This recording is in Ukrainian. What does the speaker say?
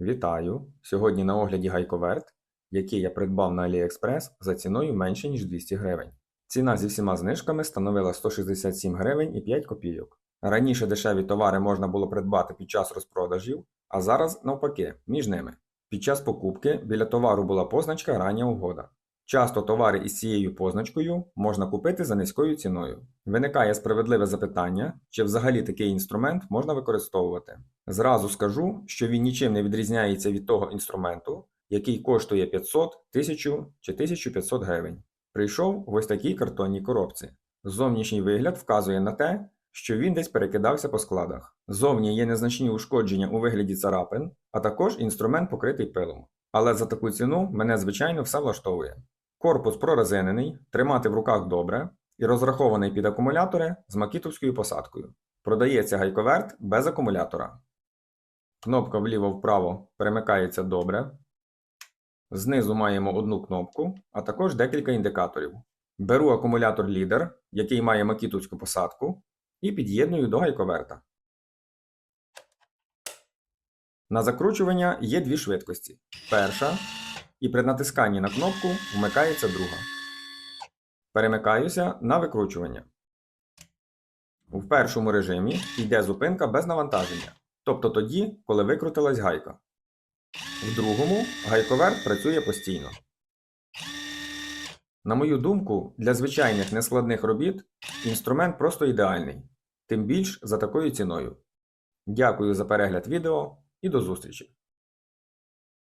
Вітаю! Сьогодні на огляді гайковерт, який я придбав на AliExpress за ціною менше ніж 200 гривень. Ціна зі всіма знижками становила 167 гривень і 5 копійок. Раніше дешеві товари можна було придбати під час розпродажів, а зараз навпаки, між ними. Під час покупки біля товару була позначка Рання угода. Часто товари із цією позначкою можна купити за низькою ціною. Виникає справедливе запитання, чи взагалі такий інструмент можна використовувати. Зразу скажу, що він нічим не відрізняється від того інструменту, який коштує 500, 1000 чи 1500 гривень. Прийшов в ось такій картонній коробці. Зовнішній вигляд вказує на те, що він десь перекидався по складах. Зовні є незначні ушкодження у вигляді царапин, а також інструмент покритий пилом. Але за таку ціну мене звичайно все влаштовує. Корпус прорезинений, тримати в руках добре і розрахований під акумулятори з макітовською посадкою. Продається гайковерт без акумулятора. Кнопка вліво-вправо перемикається добре. Знизу маємо одну кнопку, а також декілька індикаторів. Беру акумулятор лідер, який має макітовську посадку, і під'єдную до гайковерта. На закручування є дві швидкості. Перша, і при натисканні на кнопку вмикається друга. Перемикаюся на викручування. У першому режимі йде зупинка без навантаження, тобто тоді, коли викрутилась гайка. В другому гайковерт працює постійно. На мою думку, для звичайних нескладних робіт інструмент просто ідеальний, тим більш за такою ціною. Дякую за перегляд відео і до зустрічі!